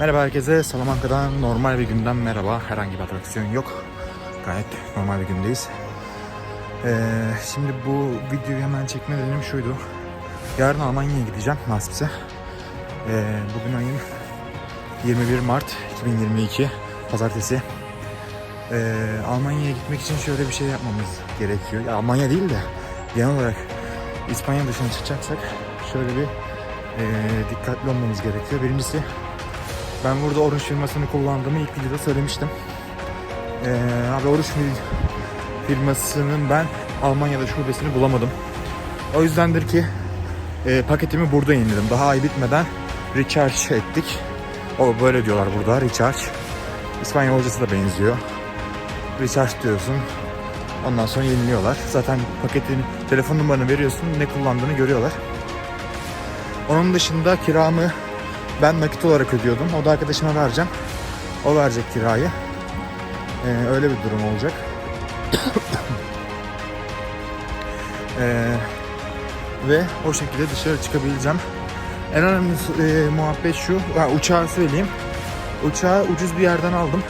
Merhaba herkese. Salamanca'dan normal bir günden merhaba. Herhangi bir atraksiyon yok. Gayet normal bir gündeyiz. Ee, şimdi bu videoyu hemen çekme nedenim şuydu. Yarın Almanya'ya gideceğim nasipse. Ee, bugün ayın 21 Mart 2022 Pazartesi. Ee, Almanya'ya gitmek için şöyle bir şey yapmamız gerekiyor. Ya, Almanya değil de genel olarak İspanya dışına çıkacaksak şöyle bir e, dikkatli olmamız gerekiyor. Birincisi ben burada Orange firmasını kullandığımı ilk videoda söylemiştim. Ee, abi fir- firmasının ben Almanya'da şubesini bulamadım. O yüzdendir ki e, paketimi burada indirdim. Daha ay bitmeden recharge ettik. O böyle diyorlar burada recharge. İspanyolcası da benziyor. Recharge diyorsun. Ondan sonra yeniliyorlar. Zaten paketin telefon numaranı veriyorsun. Ne kullandığını görüyorlar. Onun dışında kiramı ben nakit olarak ödüyordum. O da arkadaşıma vereceğim. O verecek kirayı. Ee, öyle bir durum olacak. Ee, ve o şekilde dışarı çıkabileceğim. En önemli e, muhabbet şu. Ha, uçağı söyleyeyim. Uçağı ucuz bir yerden aldım.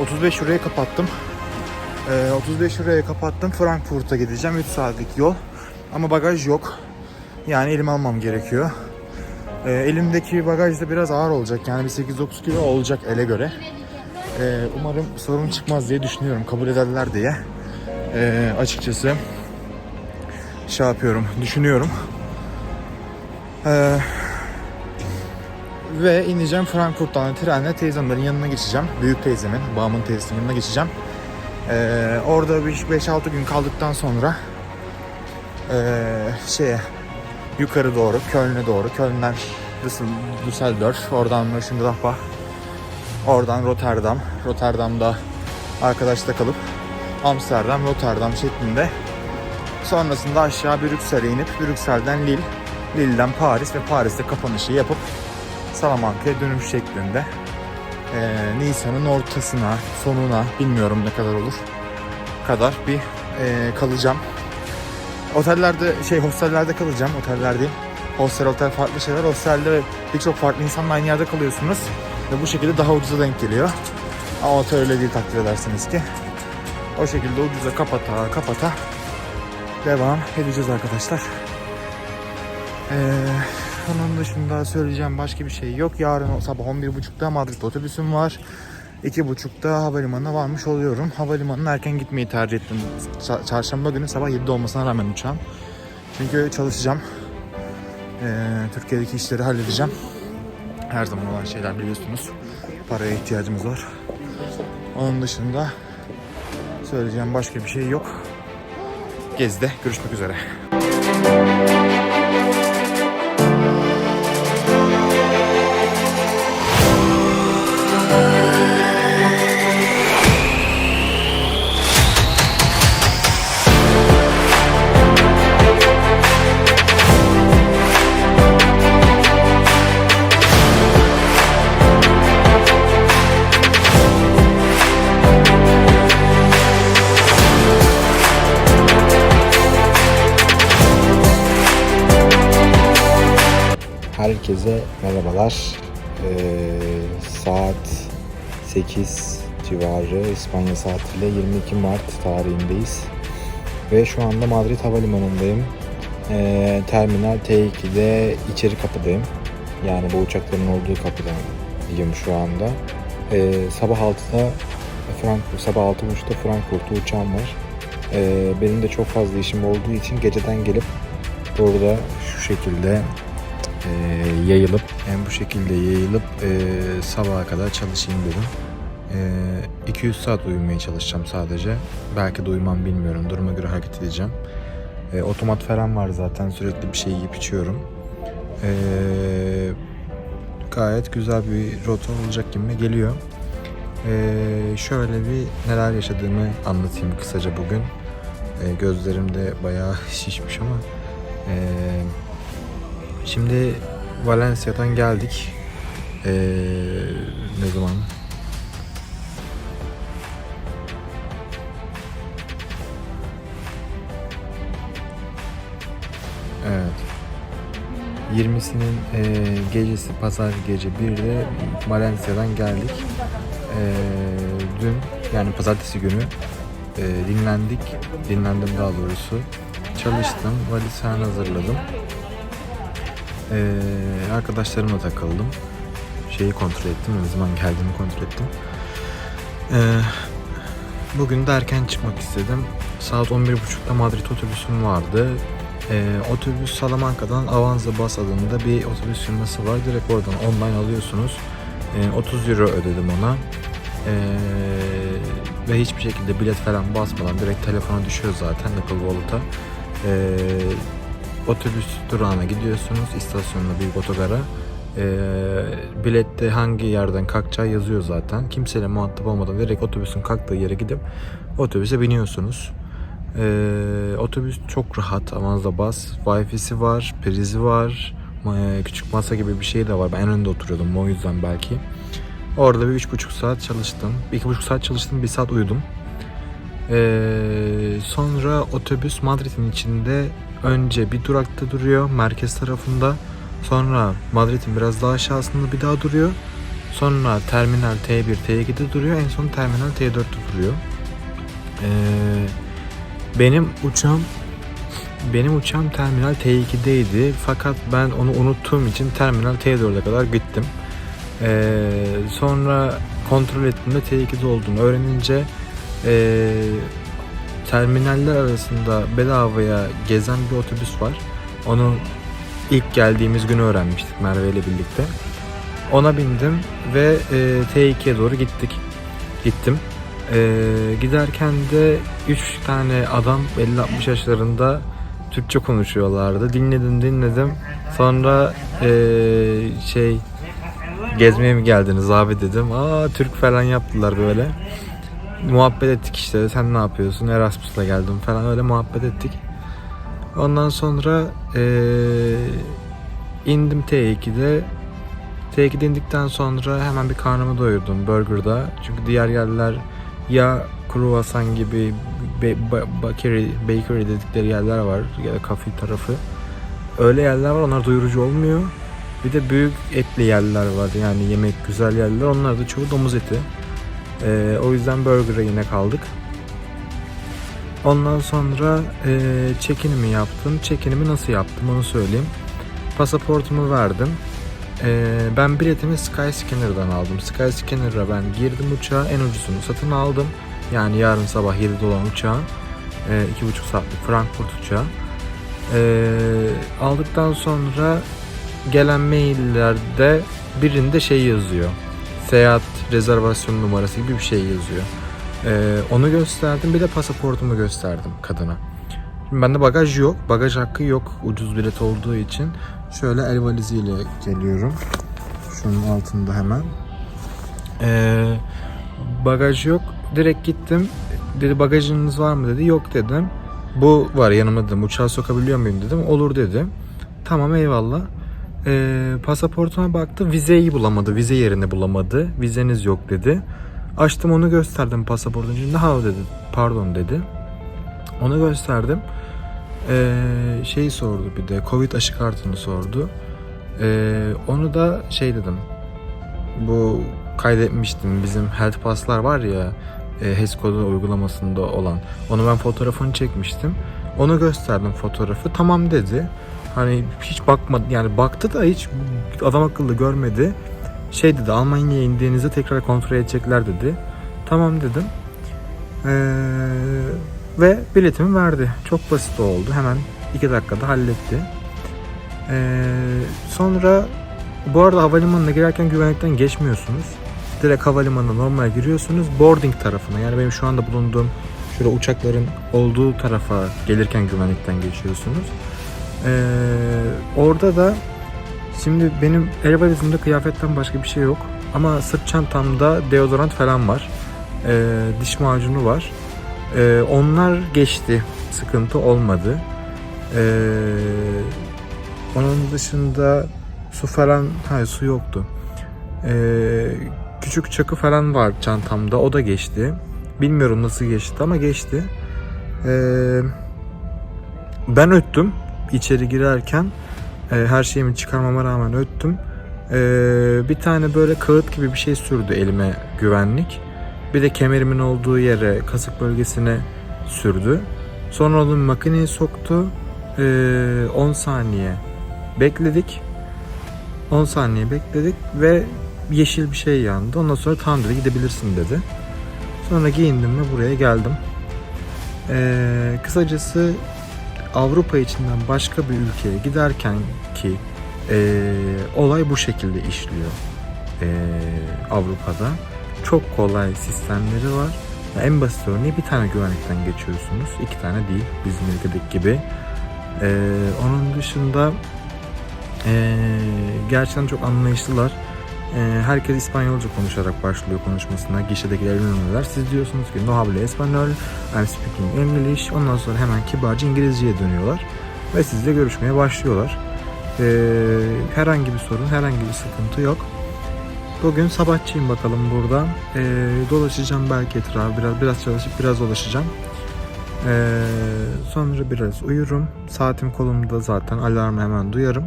35 liraya kapattım. Ee, 35 liraya kapattım. Frankfurt'a gideceğim. 3 saatlik yol. Ama bagaj yok. Yani elime almam gerekiyor. Ee, elimdeki bagaj da biraz ağır olacak. Yani bir 8-9 kilo olacak ele göre. Ee, umarım sorun çıkmaz diye düşünüyorum. Kabul ederler diye. Ee, açıkçası şey yapıyorum, düşünüyorum. Ee, ve ineceğim Frankfurt'tan trenle teyzemlerin yanına geçeceğim. Büyük teyzemin, babamın teyzesinin yanına geçeceğim. Ee, orada bir 5-6 gün kaldıktan sonra ee, şeye yukarı doğru, Köln'e doğru. Köln'den Düssel- Düsseldorf, oradan Mönchengladbach, oradan Rotterdam. Rotterdam'da arkadaşla kalıp Amsterdam, Rotterdam şeklinde sonrasında aşağı Brüksel'e inip Brüksel'den Lille, Lille'den Paris ve Paris'te kapanışı yapıp Salamanca'ya dönüş şeklinde ee, Nisan'ın ortasına, sonuna bilmiyorum ne kadar olur kadar bir ee, kalacağım. Otellerde şey hostellerde kalacağım. Oteller değil. Hostel otel farklı şeyler. Hostelde birçok farklı insanla aynı yerde kalıyorsunuz. Ve bu şekilde daha ucuza denk geliyor. Ama otel öyle değil takdir edersiniz ki. O şekilde ucuza kapata kapata devam edeceğiz arkadaşlar. Ee, onun dışında söyleyeceğim başka bir şey yok. Yarın sabah 11.30'da Madrid otobüsüm var. 2.30'da havalimanına varmış oluyorum. Havalimanına erken gitmeyi tercih ettim. Ça- Çarşamba günü sabah 7'de olmasına rağmen uçağım. Çünkü çalışacağım. Ee, Türkiye'deki işleri halledeceğim. Her zaman olan şeyler biliyorsunuz. Paraya ihtiyacımız var. Onun dışında söyleyeceğim başka bir şey yok. Gezide görüşmek üzere. Herkese merhabalar. Ee, saat 8 civarı İspanya saatiyle 22 Mart tarihindeyiz. Ve şu anda Madrid Havalimanı'ndayım. Ee, Terminal T2'de içeri kapıdayım. Yani bu uçakların olduğu kapıdayım şu anda. Ee, sabah 6'da Frankfurt, sabah 6.30'da Frankfurt'a uçağım var. Ee, benim de çok fazla işim olduğu için geceden gelip burada şu şekilde e, yayılıp yani bu şekilde yayılıp e, sabaha kadar çalışayım dedim. E, 200 saat uyumaya çalışacağım sadece. Belki de uyumam bilmiyorum. Duruma göre hareket edeceğim. E, otomat falan var zaten. Sürekli bir şey yiyip içiyorum. E, gayet güzel bir rota olacak gibi geliyor. E, şöyle bir neler yaşadığımı anlatayım kısaca bugün. E, gözlerim de bayağı şişmiş ama e, Şimdi Valencia'dan geldik. Ee, ne zaman? Evet. 20'sinin e, gecesi pazar gece 1'de Valencia'dan geldik. E, dün yani pazartesi günü e, dinlendik. Dinlendim daha doğrusu. Çalıştım. Valiz falan hazırladım. E, arkadaşlarımla takıldım. Şeyi kontrol ettim. Ne zaman geldiğimi kontrol ettim. E, bugün de erken çıkmak istedim. Saat 11.30'da Madrid otobüsüm vardı. Ee, otobüs Salamanca'dan Avanza Bus adında bir otobüs firması var. Direkt oradan online alıyorsunuz. Ee, 30 euro ödedim ona. Ee, ve hiçbir şekilde bilet falan basmadan direkt telefona düşüyor zaten Apple Wallet'a. Ee, otobüs durağına gidiyorsunuz. istasyonuna büyük otogara. Ee, bilette hangi yerden kalkacağı yazıyor zaten. Kimseyle muhatap olmadan direkt otobüsün kalktığı yere gidip otobüse biniyorsunuz. Ee, otobüs çok rahat. Avanza bas. Wi-Fi'si var, prizi var. Küçük masa gibi bir şey de var. Ben en önde oturuyordum o yüzden belki. Orada bir üç buçuk saat çalıştım. Bir iki buçuk saat çalıştım, bir saat uyudum. Ee, sonra otobüs Madrid'in içinde önce bir durakta duruyor, merkez tarafında. Sonra Madrid'in biraz daha aşağısında bir daha duruyor. Sonra terminal T1, T2'de duruyor. En son terminal T4'te duruyor. Ee, benim uçağım benim uçağım terminal T2'deydi fakat ben onu unuttuğum için terminal T4'e kadar gittim. Ee, sonra kontrol ettiğimde T2'de olduğunu öğrenince ee, terminaller arasında bedavaya gezen bir otobüs var. Onu ilk geldiğimiz günü öğrenmiştik Merve ile birlikte. Ona bindim ve e, T2'ye doğru gittik. Gittim. Ee, giderken de 3 tane adam 50-60 yaşlarında Türkçe konuşuyorlardı. Dinledim dinledim. Sonra ee, şey gezmeye mi geldiniz abi dedim. Aa Türk falan yaptılar böyle. Muhabbet ettik işte. Sen ne yapıyorsun? Erasmus'la geldim falan öyle muhabbet ettik. Ondan sonra ee, indim T2'de. T2'de indikten sonra hemen bir karnımı doyurdum Burger'da. Çünkü diğer yerler ya kruvasan gibi bakery, bakery dedikleri yerler var ya da kafe tarafı. Öyle yerler var onlar doyurucu olmuyor. Bir de büyük etli yerler var yani yemek güzel yerler onlar da çoğu domuz eti. Ee, o yüzden burger'a yine kaldık. Ondan sonra e, check-in'imi yaptım. Check-in'imi nasıl yaptım onu söyleyeyim. Pasaportumu verdim. Ee, ben biletimi Skyscanner'dan aldım. Skyscanner'a ben girdim uçağa en ucuzunu satın aldım. Yani yarın sabah 7'de olan uçağı. Ee, iki buçuk saatlik Frankfurt uçağı. Ee, aldıktan sonra gelen maillerde birinde şey yazıyor. Seyahat rezervasyon numarası gibi bir şey yazıyor. Ee, onu gösterdim bir de pasaportumu gösterdim kadına. Şimdi bende bagaj yok. Bagaj hakkı yok ucuz bilet olduğu için. Şöyle el valiziyle geliyorum. Şunun altında hemen. Ee, bagaj yok. Direkt gittim. Dedi bagajınız var mı dedi. Yok dedim. Bu var yanıma dedim. Uçağa sokabiliyor muyum dedim. Olur dedi. Tamam eyvallah. Ee, pasaportuma baktı. Vizeyi bulamadı. Vize yerini bulamadı. Vizeniz yok dedi. Açtım onu gösterdim pasaportun içinde. Ha dedi. Pardon dedi. Onu gösterdim. Ee, şey sordu bir de Covid aşı kartını sordu. Ee, onu da şey dedim. Bu kaydetmiştim bizim Health Pass'lar var ya e, HES kodu uygulamasında olan. Onu ben fotoğrafını çekmiştim. Onu gösterdim fotoğrafı. Tamam dedi. Hani hiç bakmadı yani baktı da hiç adam akıllı görmedi. Şey dedi Almanya'ya indiğinizde tekrar kontrol edecekler dedi. Tamam dedim. Ee, ve biletimi verdi. Çok basit oldu. Hemen 2 dakikada halletti. Ee, sonra bu arada havalimanına girerken güvenlikten geçmiyorsunuz. Direkt havalimanına normal giriyorsunuz. Boarding tarafına yani benim şu anda bulunduğum şurada uçakların olduğu tarafa gelirken güvenlikten geçiyorsunuz. Ee, orada da şimdi benim el valizimde kıyafetten başka bir şey yok. Ama sırt çantamda deodorant falan var. Ee, diş macunu var. Ee, onlar geçti. Sıkıntı olmadı. Ee, onun dışında su falan, hayır su yoktu. Ee, küçük çakı falan var çantamda. O da geçti. Bilmiyorum nasıl geçti ama geçti. Ee, ben öttüm içeri girerken. E, her şeyimi çıkarmama rağmen öttüm. E, bir tane böyle kağıt gibi bir şey sürdü elime güvenlik. Bir de kemerimin olduğu yere, kasık bölgesine sürdü. Sonra onu makineye soktu. E, 10 saniye bekledik. 10 saniye bekledik ve yeşil bir şey yandı. Ondan sonra tamam dedi gidebilirsin dedi. Sonra giyindim ve buraya geldim. Ee, kısacası Avrupa içinden başka bir ülkeye giderken ki ee, olay bu şekilde işliyor ee, Avrupa'da. Çok kolay sistemleri var. En basit örneği bir tane güvenlikten geçiyorsunuz. iki tane değil bizim ülkedeki gibi. Ee, onun dışında ee, gerçekten çok anlayışlılar. Ee, herkes İspanyolca konuşarak başlıyor konuşmasına. Gişedekiler ünlüler. Siz diyorsunuz ki no hablo español, I'm speaking English. Ondan sonra hemen kibarca İngilizceye dönüyorlar. Ve sizle görüşmeye başlıyorlar. Ee, herhangi bir sorun, herhangi bir sıkıntı yok. Bugün sabahçıyım bakalım burada. Ee, dolaşacağım belki etrafı biraz biraz çalışıp biraz dolaşacağım. Ee, sonra biraz uyurum. Saatim kolumda zaten alarmı hemen duyarım.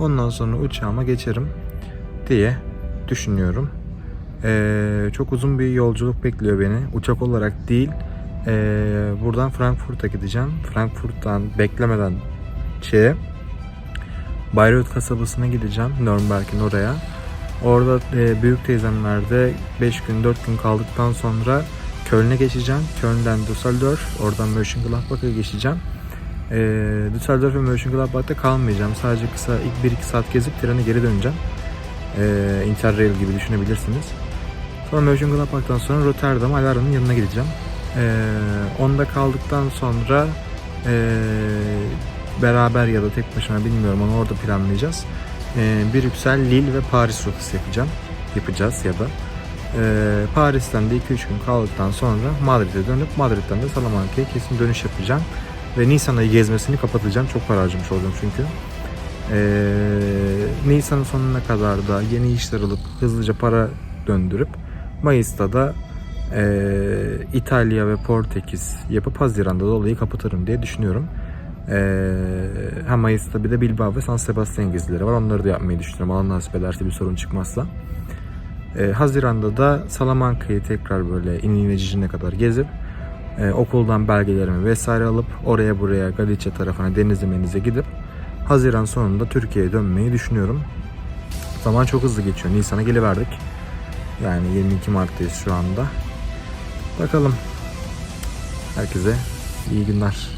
Ondan sonra uçağıma geçerim diye düşünüyorum. Ee, çok uzun bir yolculuk bekliyor beni. Uçak olarak değil. ee, buradan Frankfurt'a gideceğim. Frankfurt'tan beklemeden şeye Bayreuth kasabasına gideceğim. Nürnberg'in oraya. Orada e, büyük teyzemlerde 5 gün 4 gün kaldıktan sonra Köln'e geçeceğim. Köln'den Düsseldorf, oradan Mönchengladbach'a geçeceğim. E, Düsseldorf ve Mönchengladbach'ta kalmayacağım. Sadece kısa ilk 1-2 saat gezip trene geri döneceğim. E, Interrail gibi düşünebilirsiniz. Sonra Mönchengladbach'tan sonra Rotterdam, Alara'nın yanına gideceğim. E, onda kaldıktan sonra e, beraber ya da tek başıma bilmiyorum onu orada planlayacağız. E, Brüksel, Lille ve Paris rotası yapacağım. Yapacağız ya da. E, Paris'ten de 2-3 gün kaldıktan sonra Madrid'e dönüp Madrid'den de Salamanca'ya kesin dönüş yapacağım. Ve Nisan ayı gezmesini kapatacağım. Çok para harcamış olacağım çünkü. Ee, Nisan'ın sonuna kadar da yeni işler alıp hızlıca para döndürüp Mayıs'ta da ee, İtalya ve Portekiz yapıp Haziran'da da olayı kapatırım diye düşünüyorum. Ee, hem Mayıs'ta bir de Bilbao ve San Sebastian gezileri var. Onları da yapmayı düşünüyorum. Allah nasip ederse bir sorun çıkmazsa. Ee, Haziran'da da Salamanca'yı tekrar böyle İnilmecici'ne kadar gezip e, okuldan belgelerimi vesaire alıp oraya buraya Galicia tarafına denize menize gidip Haziran sonunda Türkiye'ye dönmeyi düşünüyorum. Zaman çok hızlı geçiyor. Nisan'a geliverdik. Yani 22 Mart'tayız şu anda. Bakalım. Herkese iyi günler.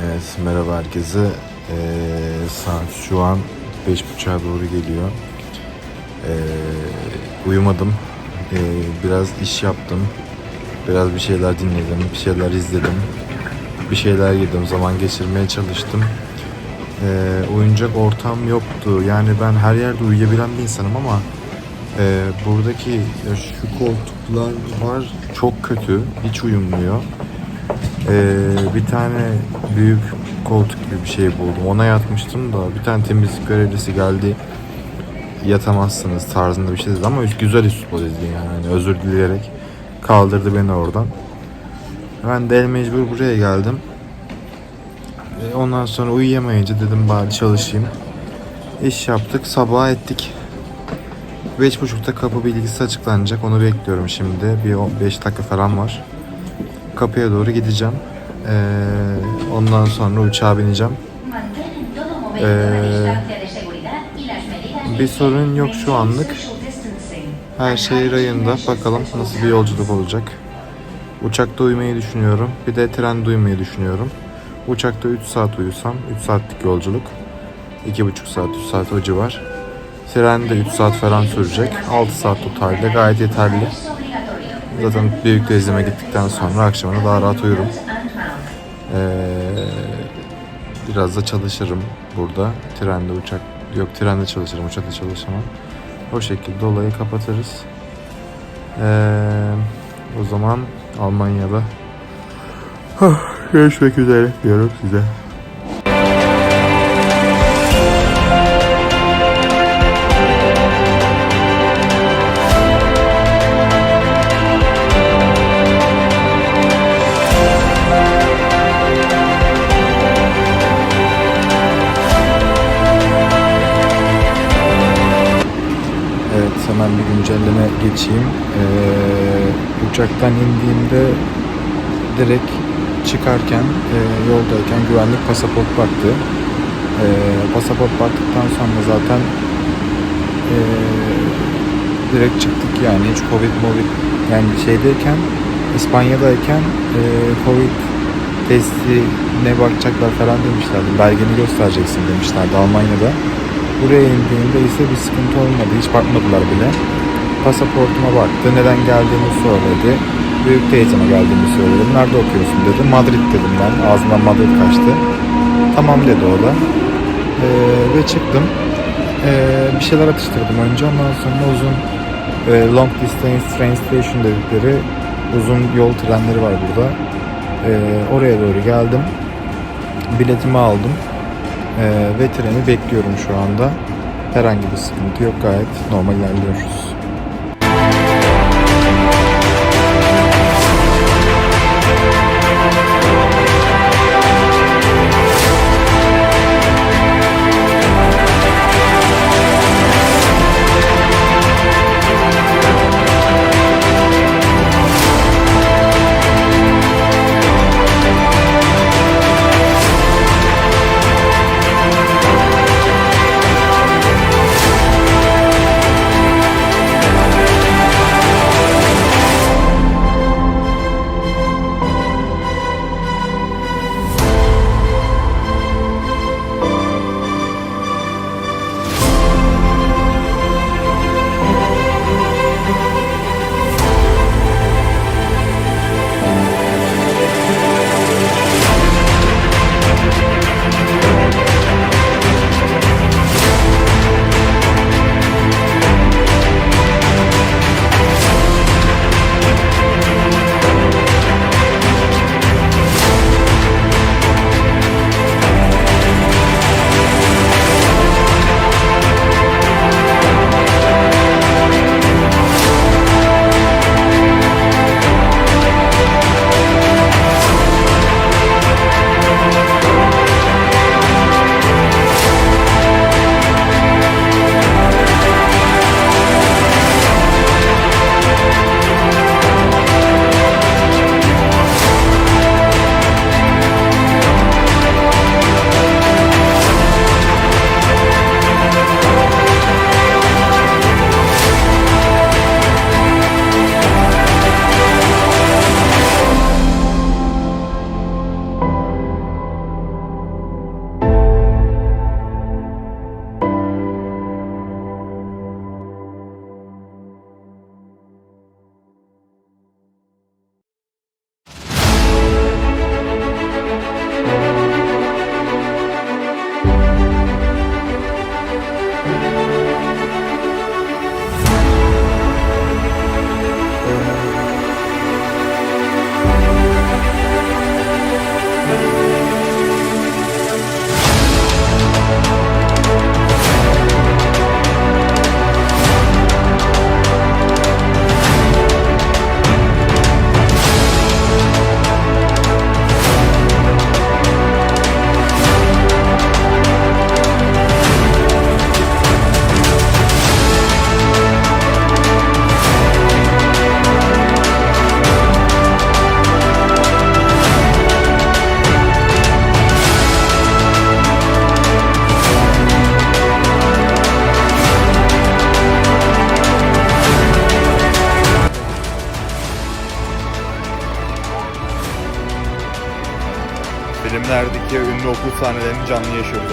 Evet merhaba herkese. Ee, saat şu an 5.30'a doğru geliyor. Ee, uyumadım. Ee, biraz iş yaptım. Biraz bir şeyler dinledim. Bir şeyler izledim. Bir şeyler yedim. Zaman geçirmeye çalıştım. Ee, oyuncak ortam yoktu. Yani ben her yerde uyuyabilen bir insanım ama e, buradaki şu koltuklar var çok kötü. Hiç uyumuyor. Ee, bir tane büyük koltuk gibi bir şey buldum. Ona yatmıştım da bir tane temizlik görevlisi geldi. Yatamazsınız tarzında bir şey dedi ama güzel üslup dedi yani. Hani özür dileyerek kaldırdı beni oradan. Ben de el mecbur buraya geldim. Ee, ondan sonra uyuyamayınca dedim bari çalışayım. İş yaptık, sabah ettik. 5.30'da kapı bilgisi açıklanacak. Onu bekliyorum şimdi. Bir 5 dakika falan var kapıya doğru gideceğim. Ee, ondan sonra uçağa bineceğim. Ee, bir sorun yok şu anlık. Her şey rayında. Bakalım nasıl bir yolculuk olacak. Uçakta uyumayı düşünüyorum. Bir de trende uyumayı düşünüyorum. Uçakta 3 saat uyusam 3 saatlik yolculuk. 2,5 saat 3 saat o civar. Trende 3 saat falan sürecek. 6 saat totalde gayet yeterli. Zaten büyük teyzeme gittikten sonra akşamına daha rahat uyurum. Ee, biraz da çalışırım burada. Trende, uçak yok trende çalışırım, uçakta çalışamam. O şekilde olayı kapatırız. Ee, o zaman Almanya'da görüşmek üzere diyorum size. Hemen bir güncelleme geçeyim. Ee, uçaktan indiğimde direkt çıkarken e, yoldayken güvenlik pasaport baktı. Ee, pasaport baktıktan sonra zaten e, direkt çıktık yani hiç covid movid yani şeydeyken İspanya'dayken e, covid testi ne bakacaklar falan demişlerdi. Belgeni göstereceksin demişlerdi Almanya'da. Buraya indiğimde ise bir sıkıntı olmadı. Hiç bakmadılar bile. Pasaportuma baktı. Neden geldiğimi söyledi. Büyük teyzeme geldiğimi söyledim. Nerede okuyorsun dedi. Madrid dedim ben. Ağzından Madrid kaçtı. Tamam dedi o da. Ee, ve çıktım. Ee, bir şeyler atıştırdım önce. Ondan sonra uzun e, long distance train station dedikleri uzun yol trenleri var burada. Ee, oraya doğru geldim. Biletimi aldım. Ee, ve treni bekliyorum şu anda. Herhangi bir sıkıntı yok. Gayet normal ilerliyoruz. Sahnelerini canlı yaşıyoruz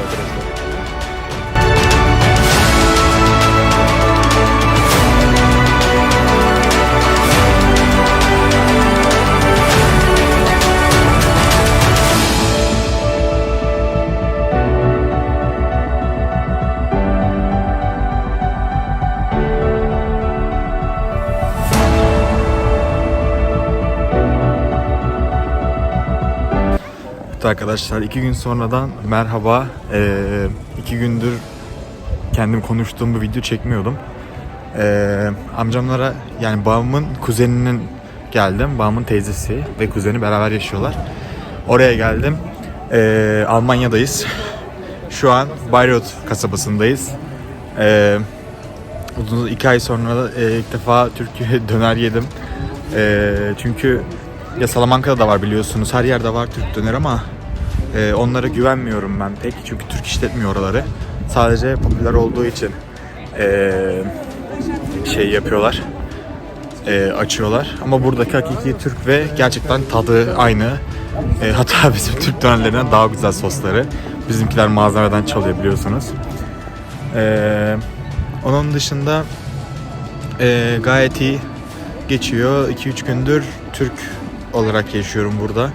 Evet arkadaşlar iki gün sonradan merhaba. Ee, iki gündür kendim konuştuğum bir video çekmiyordum. Ee, amcamlara yani babamın kuzeninin geldim. Babamın teyzesi ve kuzeni beraber yaşıyorlar. Oraya geldim. Ee, Almanya'dayız. Şu an Bayreuth kasabasındayız. Ee, Uzun iki ay sonra da, e, ilk defa Türkiye döner yedim. E, çünkü ya Salamanca'da da var biliyorsunuz. Her yerde var Türk döner ama e, onlara güvenmiyorum ben pek. Çünkü Türk işletmiyor oraları. Sadece popüler olduğu için e, şey yapıyorlar. e, açıyorlar. Ama buradaki hakiki Türk ve gerçekten tadı aynı. E, hatta bizim Türk dönerlerinden daha güzel sosları. Bizimkiler malzemeden çalıyor biliyorsunuz. E, onun dışında e, gayet iyi geçiyor. 2-3 gündür Türk olarak yaşıyorum burada.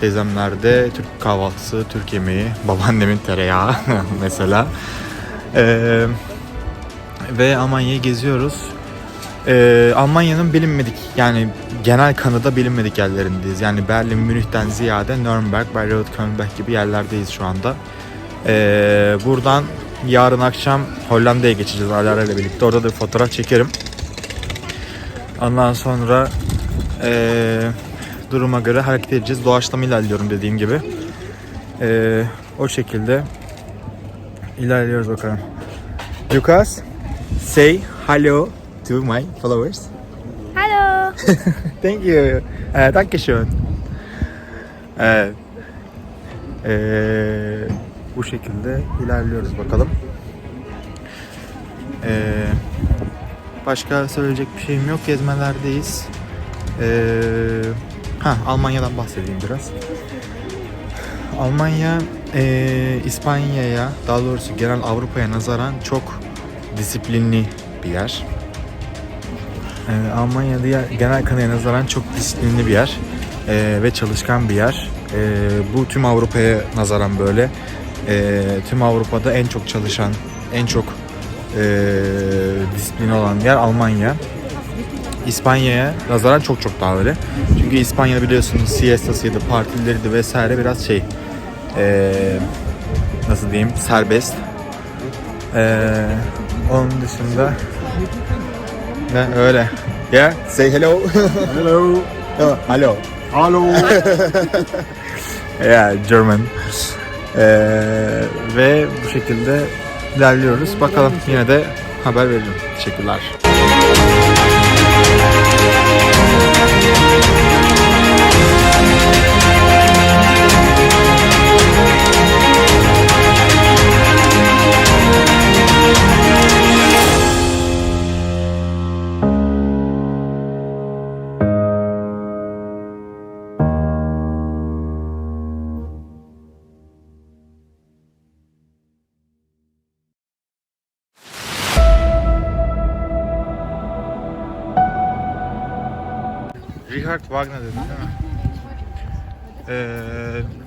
Teyzemlerde Türk kahvaltısı, Türk yemeği, babaannemin tereyağı mesela. E, ve Almanya'yı geziyoruz. Ee, Almanya'nın bilinmedik yani genel kanıda bilinmedik yerlerindeyiz. Yani Berlin, Münih'ten ziyade Nürnberg, Bayreuth, Kölnberg gibi yerlerdeyiz şu anda. Ee, buradan yarın akşam Hollanda'ya geçeceğiz Alara ile birlikte. Orada da bir fotoğraf çekerim. Ondan sonra ee, duruma göre hareket edeceğiz. Doğaçlama ilerliyorum dediğim gibi. Ee, o şekilde ilerliyoruz bakalım. Lucas, say hello to my followers. Hallo. Thank you. Ee, Dankeschön. Evet. Ee, bu şekilde ilerliyoruz bakalım. Ee, başka söyleyecek bir şeyim yok. Gezmelerdeyiz. Ee, ha, Almanya'dan bahsedeyim biraz. Almanya ee, İspanya'ya daha doğrusu genel Avrupa'ya nazaran çok disiplinli bir yer. Ee, Almanya'da ya- genel kanıya nazaran çok disiplinli bir yer Ee, ve çalışkan bir yer. Ee, bu tüm Avrupa'ya nazaran böyle. Ee, tüm Avrupa'da en çok çalışan, en çok ee, disiplini olan yer Almanya. İspanya'ya nazaran çok çok daha öyle. Çünkü İspanya'da biliyorsunuz siestasıydı, partileriydi vesaire biraz şey ee, nasıl diyeyim serbest. Ee, onun dışında ne öyle. Yeah, say hello. Hello. oh, hello. Hello. Yeah, German. Ee, ve bu şekilde ilerliyoruz. Bakalım yine de haber veririm. Teşekkürler.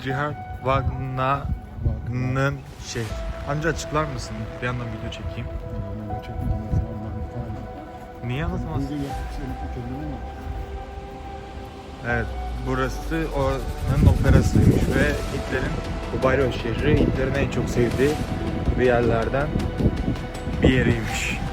Richard Wagner'ın şey. Amca açıklar mısın? Bir yandan video çekeyim. Niye anlatamazsın? Evet, burası onun operasıymış ve Hitler'in bu Bayreuth şehri Hitler'in en çok sevdiği bir yerlerden bir yeriymiş.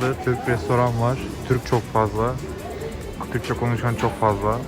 Farklı Türk restoran var. Türk çok fazla. Türkçe konuşan çok fazla.